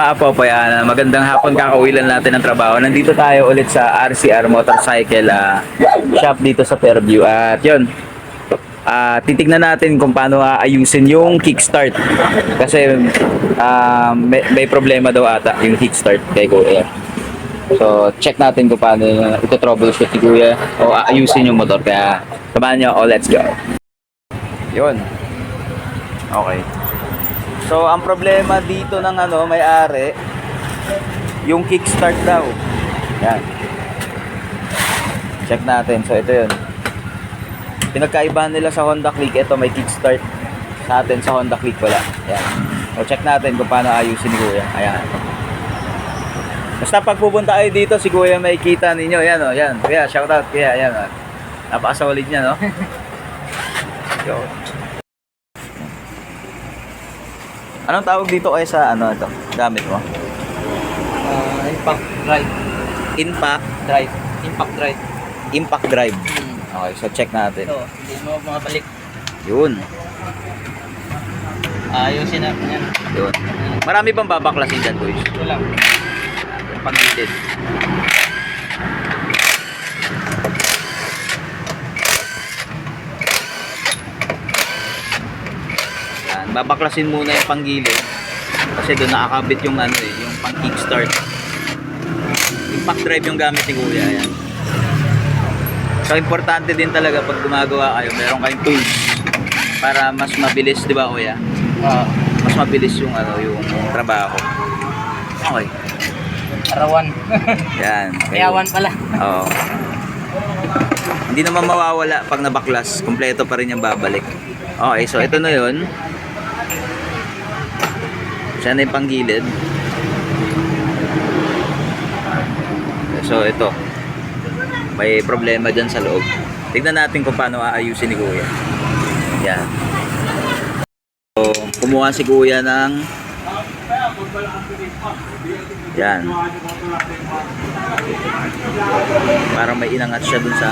Apo po yan. Magandang hapon kakauwilan natin ng trabaho. Nandito tayo ulit sa RCR Motorcycle ah, shop dito sa Fairview. At yun, ah, titignan natin kung paano aayusin yung kickstart. Kasi ah, may, may problema daw ata yung kickstart kay Kuya. So, check natin kung paano ito troubleshoot ni Kuya o aayusin yung motor. Kaya, samahan nyo. Oh, let's go. Yun. Okay. So, ang problema dito ng ano, may-ari, yung kickstart daw. Yan. Check natin. So, ito yun. Pinagkaibahan nila sa Honda Click. Ito, may kickstart. Sa atin, sa Honda Click wala. Yan. So, check natin kung paano ayusin ni Kuya. Ayan. Basta pag pupunta kayo dito, si Kuya may kita ninyo. Yan, oh. Yan. Kuya, shout out. Kuya, yan, oh. Napakasolid niya, no? Yo. Anong tawag dito kaya sa ano ito? Gamit mo? Ah, impact drive. Impact Drive. Impact drive. Impact Drive. Hmm. Okay, so check natin. Ito, hindi mo makabalik. Yun. Ayusin na yan. Yun. Marami bang babaklasin dyan, boys? Ito lang. Babaklasin muna yung panggilid. Kasi doon nakakabit yung ano eh, yung pang kickstart. Impact drive yung gamit ni Kuya. Yan. So importante din talaga pag gumagawa kayo, meron kayong tools para mas mabilis, di ba Kuya? Ah, Mas mabilis yung ano, yung trabaho. Okay. arawan. Yan. Kayawan pala. Oo. Hindi naman mawawala pag nabaklas. Kompleto pa rin yung babalik. Okay, so ito na yun. Siya na yung panggilid. So ito. May problema dyan sa loob. Tignan natin kung paano aayusin ni Kuya. Yan. So, kumuha si Kuya ng yan. Para may inangat siya dun sa.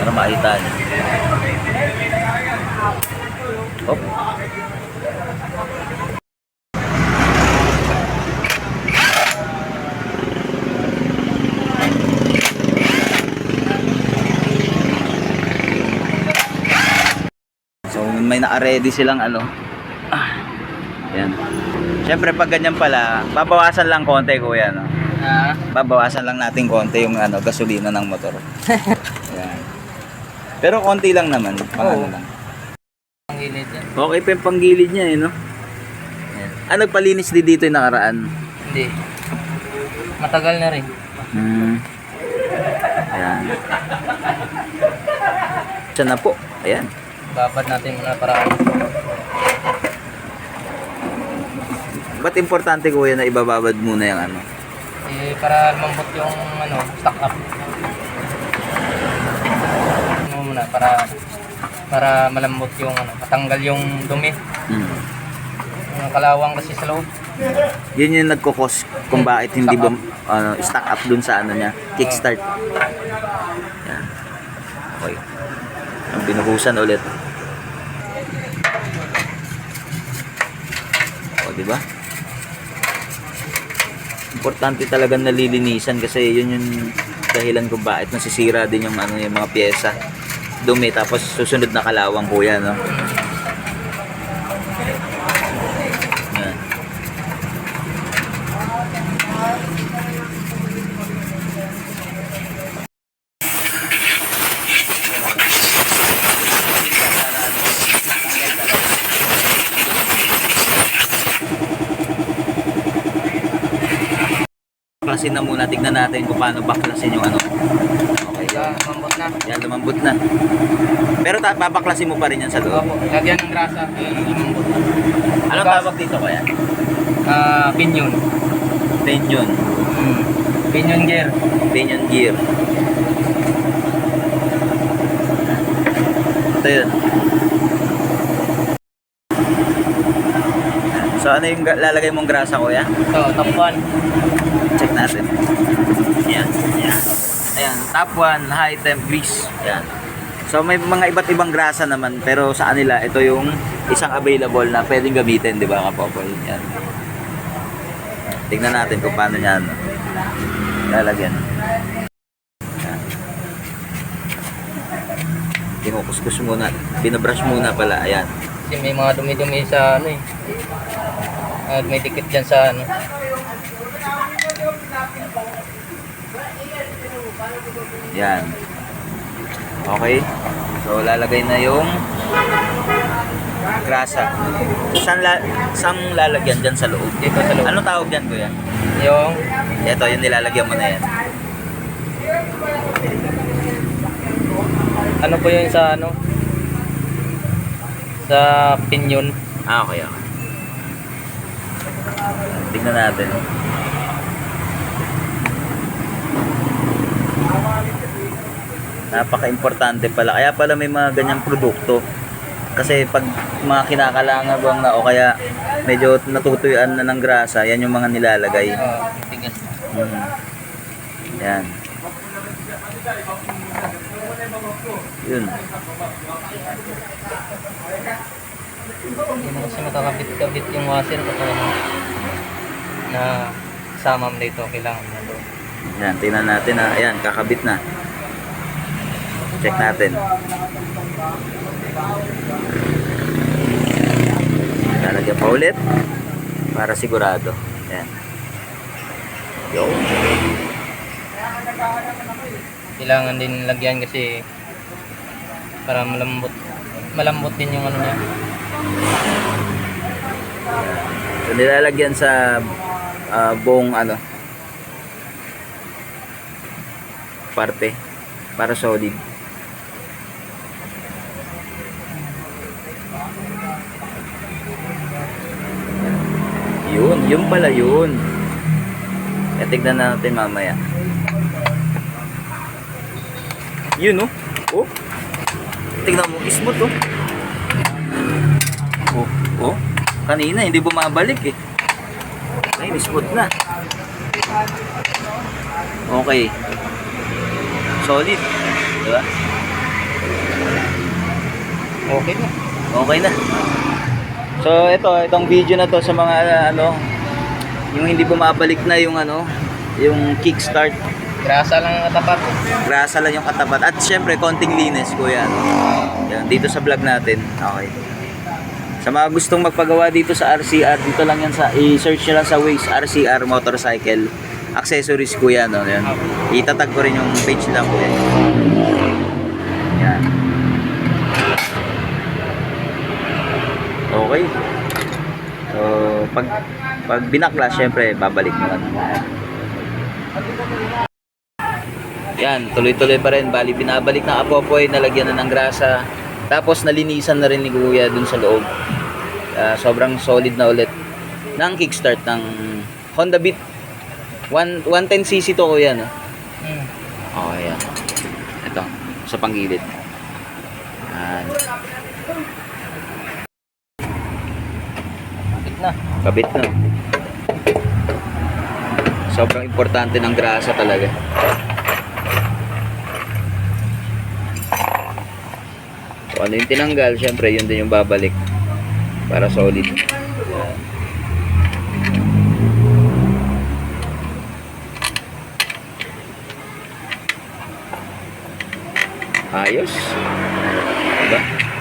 Para makita niya. Hop. So may naka-ready silang ano. Ah. Yan. Siyempre pag ganyan pala, babawasan lang konti kuya no. Ah, Babawasan lang natin konti yung ano gasolina ng motor. Yan. Pero konti lang naman, pang ano Oo. lang. Okay pa yung panggilid niya eh no. Yan. Ah, nagpalinis din dito yung nakaraan. Hindi. Matagal na rin. Hmm. Ayan. Siya na po. Ayan. Babad natin muna para ano. Ba't importante kuya na ibababad muna yung ano? Eh, para lumambot yung ano, stock up. Ano muna, para para malambot yung ano, matanggal yung dumi. Hmm. Yung kalawang kasi sa loob. Yun yung nagkukos kung bakit hindi ba ano, stack up dun sa ano niya, kickstart. Yan. Okay. Ang binuhusan ulit. O, di ba? Importante talaga nalilinisan kasi yun yung dahilan kung bakit nasisira din yung ano yung mga pyesa. Dumi tapos susunod na kalawang kuya, no? Yan. Baklasin na muna, tignan natin kung paano baklasin yung ano. Lumambot na. yan, lumambot na. Pero ta- babaklasin mo pa rin yan sa loob. Opo, lagyan ng grasa. Eh, lumambot na. Anong tawag dito kaya? Ah, pinion. Pinion. Hmm. Pinion gear. Pinion gear. Ito yun. So ano yung ga- lalagay mong grasa kuya? Ito, top 1. Check natin. Top 1, high temp grease. Yan. So may mga iba't ibang grasa naman pero sa kanila ito yung isang available na pwedeng gamitin, di ba kapopol? Yan. Tingnan natin kung paano niya ano, lalagyan. Yan. Kinukuskus muna, binabrush muna pala, ayan. Kasi may mga dumi-dumi sa ano eh. At may dikit dyan sa ano. Yan. Okay. So lalagay na yung grasa. Saan, la saan lalagyan dyan sa loob? Dito sa loob. Ano tawag dyan kuya? Yung Ito, yung nilalagyan mo na yan. ano po yun sa ano? Sa pinyon. Ah, okay, okay. Tignan natin. Napaka-importante pala. Kaya pala may mga ganyang produkto. Kasi pag mga kinakalangan na o kaya medyo natutuyuan na ng grasa, yan yung mga nilalagay. Oh, tigas. Mm. Yan. Yun. Hindi mo kasi makakabit-kabit yung washer kapag na sama mo dito kailangan mo doon. Yan, tingnan natin na. Ayan, kakabit na. Check natin. Lalagyan pa ulit para sigurado. Ayan. Yo. Kailangan din lagyan kasi para malambot malambot din yung ano niya. So, nilalagyan sa ah, buong ano parte para solid. Yun, pala yun. E, tignan natin mamaya. Yun oh. Oh. Tignan mo, smooth oh. Oh, oh. Kanina hindi bumabalik eh. Ay, smooth na. Okay. Solid. Diba? Okay na. Okay na. So, ito, itong video na to sa mga ano, yung hindi bumabalik na yung ano, yung kickstart. Grasa lang ang katapat. Grasa lang yung katapat. At syempre, konting linis, kuya. No? Yan, dito sa vlog natin. Okay. Sa mga gustong magpagawa dito sa RCR, dito lang yan sa, i-search nyo lang sa Waze, RCR Motorcycle Accessories, kuya. No? Yan. Itatag ko rin yung page lang, kuya. Yan. Okay. So, pag pag binakla, syempre, babalik naman. Yan, tuloy-tuloy pa rin. Bali, binabalik na apopoy, nalagyan na ng grasa. Tapos, nalinisan na rin ni Kuya dun sa loob. Ah, sobrang solid na ulit. Ng kickstart ng Honda Beat. 1, 110cc to, Kuya, no? Hmm. Okay, yan. Ito, sa panggilid. Yan. Kapit na. Kabit na. Sobrang importante ng grasa talaga. So, ano yung tinanggal, syempre, yun din yung babalik. Para solid. Yan. Ayos. Diba?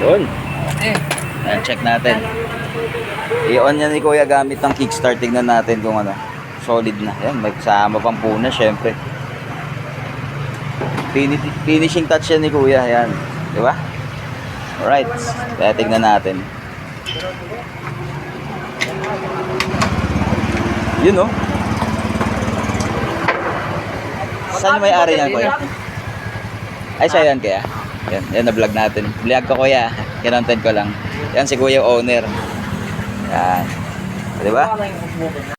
Yun. Okay. Ayan, check natin. I-on yan ni Kuya gamit ng kickstart. Tignan natin kung ano. Solid na. Ayan, may kasama pang puna, syempre. Fini- finishing touch yan ni Kuya. Ayan. Di ba? Alright. Kaya tignan natin. Yun oh. Saan yung may-ari niyan, Kuya? Ay, siya yan, Kuya. Yan, yan na-vlog natin. Vlog ko, Kuya. Kinontent ko lang. Yan si Kuya owner. Yan. Di ba?